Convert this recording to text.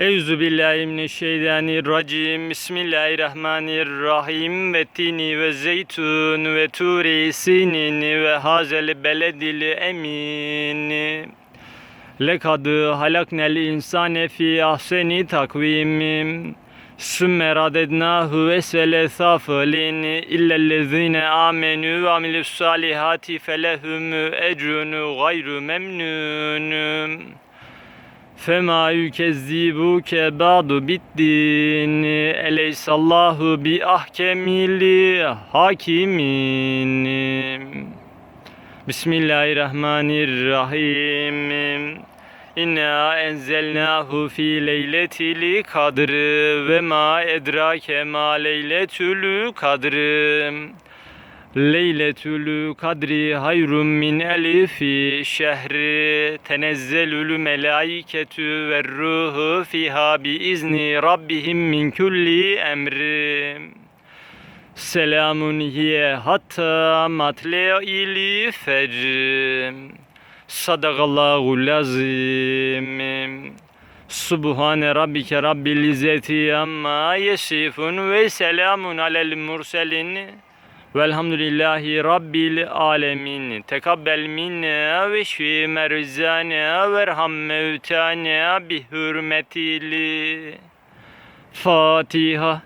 Euzu billahi mineşşeytanirracim. Bismillahirrahmanirrahim. Ve tini ve zeytun ve turi sinin ve hazel beledil emin. Lekad halaknel insane fi ahseni takvim. Sümme radednahu esvele safilin illellezine amenu ve amilus salihati felehum ecrun gayru memnun. Fema yükezzibuke ba'du biddin. Eleysallahu bi ahkemil hakimin. Bismillahirrahmanirrahim. İnna enzelnahu fi leyletil kadr ve ma edrake ma leyletül kadr Leyletül kadri hayrun min elifi şehri tenezzelül melaiketü ve ruhu fiha bi izni rabbihim min kulli emri. Selamun hiye hatta matle'il fecr. Sadakallahul azim. Subhane rabbike rabbil izzeti amma yesifun ve selamun alel murselin. Velhamdülillahi Rabbil alemin. Tekabbel minna ve şfi merzana ve erham mevtana bi hürmetili. Fatiha.